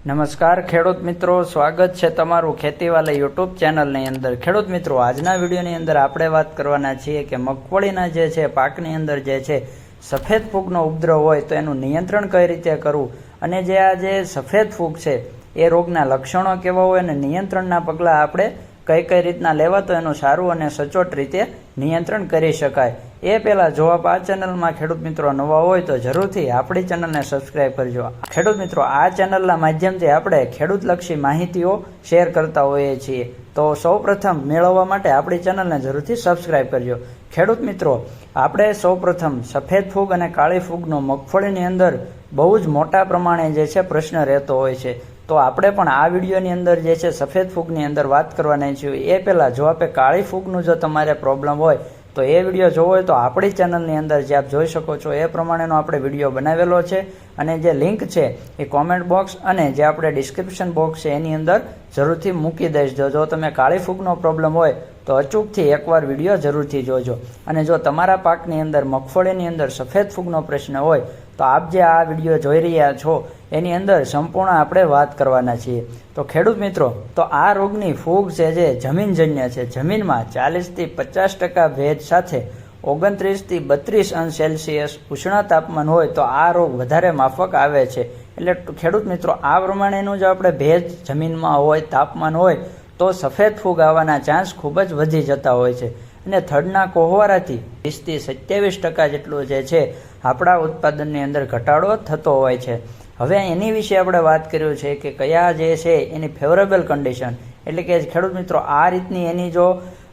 નમસ્કાર, ખેડૂત મિત્રો. સ્વાગત છે તમારું ખેતીવાલા યુટ્યુબ ચેનલની અંદર. ખેડૂત મિત્રો, આજના વિડીયોની અંદર આપણે વાત કરવાના છીએ કે મગફળીના જે છે, પાકની અંદર જે છે, સફેદ ફૂગનો ઉપદ્રવ હોય તો એનું નિયંત્રણ કઈ રીતે કરવું અને જે આ જે સફેદ ફૂગ છે, એ રોગના લક્ષણો કેવા હોય અને નિયંત્રણના પગલાં આપણે કઈ કઈ રીતના લેવા તો એનું સારું અને સચોટ રીતે નિયંત્રણ કરી શકાય. એ પહેલાં જો આપ આ ચેનલમાં ખેડૂત મિત્રો નવા હોય તો જરૂરથી આપણી ચેનલને સબસ્ક્રાઇબ કરજો. ખેડૂત મિત્રો, આ ચેનલના માધ્યમથી આપણે ખેડૂતલક્ષી માહિતીઓ શેર કરતા હોઈએ છીએ. તો સૌપ્રથમ મેળવવા માટે આપણી ચેનલને જરૂરથી સબસ્ક્રાઇબ કરજો. ખેડૂત મિત્રો, આપણે સૌપ્રથમ સફેદ ફૂગ અને કાળી ફૂગનો મગફળીની અંદર બહુ જ મોટા પ્રમાણે જે છે પ્રશ્ન રહેતો હોય છે. તો આપણે પણ આ વિડીયોની અંદર જે છે સફેદ ફૂગની અંદર વાત કરવાની છીએ. એ પહેલાં જો આપણે કાળી ફૂગનું જો તમારે પ્રોબ્લેમ હોય, તો એ વીડિયો જોવો હોય તો આપણી ચેનલની અંદર જે આપ જોઈ શકો છો, એ પ્રમાણેનો આપણે વીડિયો બનાવેલો છે. અને જે લિંક છે એ કોમેન્ટ બોક્સ અને જે આપણે ડિસ્ક્રિપ્શન બોક્સ છે એની અંદર જરૂરથી મૂકી દઈશ. જો તમે કાળી ફૂગનો પ્રોબ્લેમ હોય, તો અચૂકથી એકવાર વીડિયો જરૂરથી જોજો. અને જો તમારા પાકની અંદર, મગફળીની અંદર સફેદ ફૂગનો પ્રશ્ન હોય તો આપ જે આ વીડિયો જોઈ રહ્યા છો, એની અંદર સંપૂર્ણ આપણે વાત કરવાના છીએ. તો ખેડૂત મિત્રો, તો આ રોગની ફૂગ છે જે જમીનજન્ય છે. જમીનમાં ચાલીસથી પચાસ ટકા ભેજ સાથે ઓગણત્રીસથી બત્રીસ અંશ સેલ્સિયસ ઉષ્ણ તાપમાન હોય તો આ રોગ વધારે માફક આવે છે. એટલે ખેડૂત મિત્રો, આ પ્રમાણેનું જો આપણે ભેજ જમીનમાં હોય, તાપમાન હોય તો સફેદ ફૂગ આવવાના ચાન્સ ખૂબ જ વધી જતા હોય છે. અને થડના કોહવારાથી વીસથી સત્યાવીસ ટકા જેટલું જે છે, આપણા ઉત્પાદનની અંદર ઘટાડો થતો હોય છે. હવે એની વિશે આપણે વાત કર્યું છે કે કયા જે છે એની ફેવરેબલ કન્ડિશન એટલે કે ખેડૂત મિત્રો, આ રીતની એની જો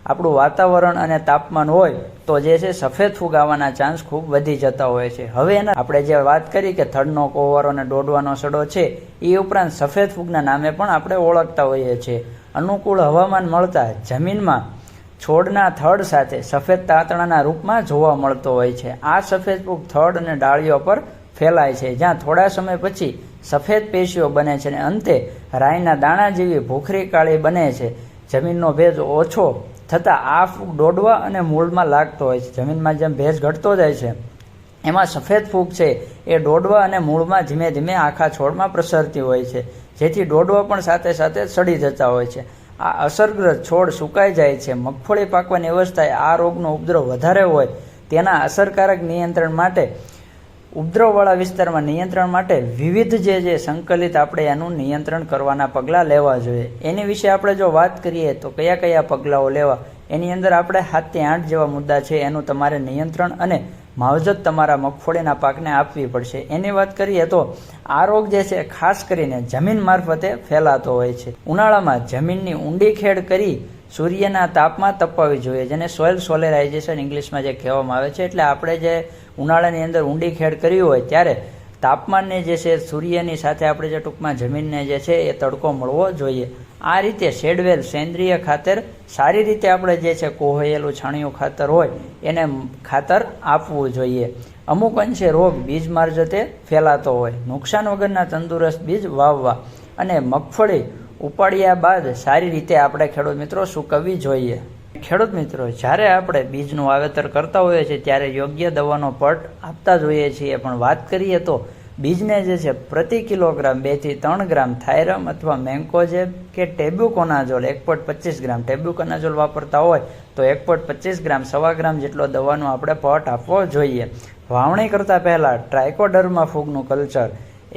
આપણું વાતાવરણ અને તાપમાન હોય, તો જે છે સફેદ ફૂગ આવવાના ચાન્સ ખૂબ વધી જતા હોય છે. હવે એના આપણે જે વાત કરી કે થડનો કોહવારો અને દોડવાનો સડો છે, એ ઉપરાંત સફેદ ફૂગના નામે પણ આપણે ઓળખતા હોઈએ છીએ. અનુકૂળ હવામાન મળતા જમીનમાં છોડના થડ સાથે સફેદ તાંતણાના રૂપમાં જોવા મળતો હોય છે. આ સફેદ ફૂગ થડ અને ડાળીઓ પર ફેલાય છે, જ્યાં થોડા સમય પછી સફેદ પેશીઓ બને છે અને અંતે રાઈના દાણા જેવી ભૂખરી કાળી બને છે. જમીનનો ભેજ ઓછો થતાં આ ફૂગ દોડવા અને મૂળમાં લાગતો હોય છે. જમીનમાં જેમ ભેજ ઘટતો જાય છે, એમાં સફેદ ફૂગ છે, એ દોડવા અને મૂળમાં ધીમે ધીમે આખા છોડમાં પ્રસરતી હોય છે, જેથી દોડવા પણ સાથે સાથે સડી જતા હોય છે. આ અસરગ્રસ્ત છોડ સુકાઈ જાય છે. મગફળી પાકવાની અવસ્થાએ આ રોગનો ઉપદ્રવ વધારે હોય તેના અસરકારક નિયંત્રણ માટે, ઉપદ્રવવાળા વિસ્તારમાં નિયંત્રણ માટે વિવિધ જે જે સંકલિત આપણે એનું નિયંત્રણ કરવાના પગલાં લેવા જોઈએ. એની વિશે આપણે જો વાત કરીએ તો કયા કયા પગલાઓ લેવા? એની અંદર આપણે હાથથી આઠ જેવા મુદ્દા છે. એનું તમારે નિયંત્રણ અને માવજત તમારા મગફળીના પાકને આપવી પડશે. એની વાત કરીએ તો આ રોગ જે છે, ખાસ કરીને જમીન મારફતે ફેલાતો હોય છે. ઉનાળામાં જમીનની ઊંડી ખેડ કરી સૂર્યના તાપમાં તપાવવી જોઈએ, જેને સોઇલ સોલેરાઇઝેશન ઇંગ્લિશમાં જે કહેવામાં આવે છે, એટલે આપણે જે ઉનાળાની અંદર ઊંડી ખેડ કરી હોય, ત્યારે તાપમાનને જે છે, સૂર્યની સાથે આપણે જે ટૂંકમાં જમીનને જે છે, એ તડકો મળવો જોઈએ. આ રીતે શેડવેલ સેન્દ્રિય ખાતર સારી રીતે આપણે જે છે, કોહયેલું છાણિયું ખાતર હોય, એને ખાતર આપવું જોઈએ. અમુક અંશે રોગ બીજ મારજતે ફેલાતો હોય. નુકસાન વગરના તંદુરસ્ત બીજ વાવવા અને મગફળી ઉપાડ્યા બાદ સારી રીતે આપણે ખેડૂત મિત્રો સૂકવવી જોઈએ. ખેડૂત મિત્રો, જ્યારે આપણે બીજનું વાવેતર કરતા હોઈએ છીએ, ત્યારે યોગ્ય દવાનો પટ આપતા જોઈએ છીએ. પણ વાત કરીએ તો બીજને જે છે, પ્રતિ કિલોગ્રામ બેથી ત્રણ ગ્રામ થાયરમ અથવા મેન્કોજેબ કે ટેબ્યુકોનાઝોલ, એક પોઈન્ટ પચીસ ગ્રામ ટેબ્યુકોનાઝોલ વાપરતા હોય, તો એક પોઈન્ટ પચીસ ગ્રામ, સવા ગ્રામ જેટલો દવાનો આપણે પટ આપવો જોઈએ. વાવણી કરતાં પહેલાં ટ્રાયકોડર્મા ફૂગનું કલ્ચર,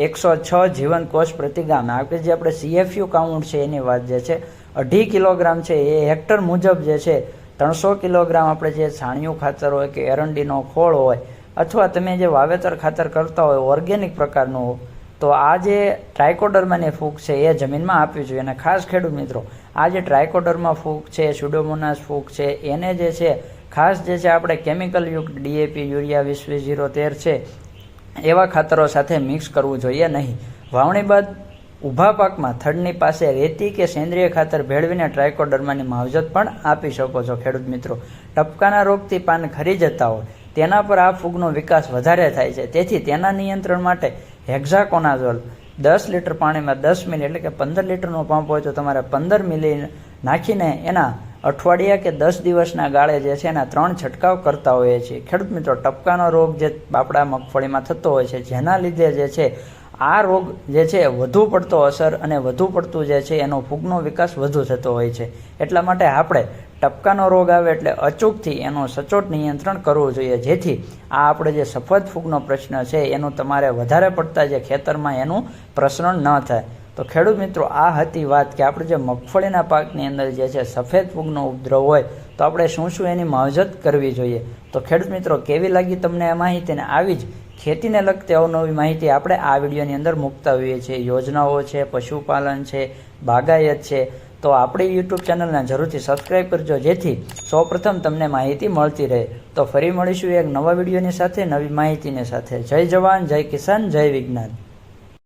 એકસો છ જીવન કોષ પ્રતિ ગામ આપણે જે આપણે સીએફયુ કાઉન્ટ છે, એની વાત જે છે અઢી કિલોગ્રામ છે. એ હેક્ટર મુજબ જે છે, ત્રણસો કિલોગ્રામ આપણે જે છાણિયું ખાતર હોય કે એરંડીનો ખોળ હોય, અથવા તમે જે વાવેતર ખાતર કરતા હોય ઓર્ગેનિક પ્રકારનું, તો આ જે ટ્રાયકોડરમાની ફૂગ છે એ જમીનમાં આપવી જોઈએ અને ખાસ ખેડૂત મિત્રો, આ જે ટ્રાયકોડરમાં ફૂગ છે સુડોમોનાસ ફૂગ છે, એને જે છે, ખાસ જે છે આપણે કેમિકલયુક્ત ડીએપી, યુરિયા વીસ વીસ જીરો તેર છે, એવા ખાતરો સાથે મિક્સ કરવું જોઈએ નહીં. વાવણી બાદ ઊભા પાકમાં થડની પાસે રેતી કે સેન્દ્રિય ખાતર ભેળવીને ટ્રાયકોડર્માની માવજત પણ આપી શકો છો, ખેડૂત મિત્રો. ટપકાના રોગથી પાન ખરી જતા હોય. તેના પર આ ફૂગનો વિકાસ વધારે થાય છે. તેથી તેના નિયંત્રણ માટે હેક્ઝાકોનાઝોલ દસ લીટર પાણીમાં દસ મિલી એટલે કે પંદર લીટરનો પંપ હોય તો તમારે પંદર મિલી નાખીને એના અઠવાડિયા કે દસ દિવસના ગાળે જે છે એના ત્રણ છંટકાવ કરતા હોઈએ છીએ. ખેડૂત મિત્રો, ટપકાનો રોગ જે બાપડા મગફળીમાં થતો હોય છે, જેના લીધે જે છે આ રોગ જે છે વધુ પડતો અસર અને વધુ પડતું જે છે એનો ફૂગનો વિકાસ વધુ થતો હોય છે. એટલા માટે આપણે ટપકાનો રોગ આવે એટલે અચૂકથી એનું સચોટ નિયંત્રણ કરવું જોઈએ. જેથી આ આપણે જે સફેદ ફૂગનો પ્રશ્ન છે એનું તમારે વધારે પડતા જે ખેતરમાં એનું પ્રસરણ ન થાય. તો ખેડૂત મિત્રો, આ હતી વાત કે આપણે જે મગફળીના પાકની અંદર જે છે સફેદ ફૂગનો ઉપદ્રવ હોય તો આપણે શું શું એની માવજત કરવી જોઈએ? તો ખેડૂત મિત્રો, કેવી લાગી તમને આ માહિતી? ને આવી જ ખેતીને લગતી અવનવી માહિતી આપણે આ વિડીયોની અંદર મૂકતા હોઈએ છીએ. યોજનાઓ છે, પશુપાલન છે, બાગાયત છે. તો આપણી યુટ્યુબ ચેનલને જરૂરથી સબસ્ક્રાઈબ કરજો, જેથી સૌપ્રથમ તમને માહિતી મળતી રહે. તો ફરી મળીશું એક નવા વિડીયોની સાથે, નવી માહિતીની સાથે. જય જવાન, જય કિસાન, જય વિજ્ઞાન.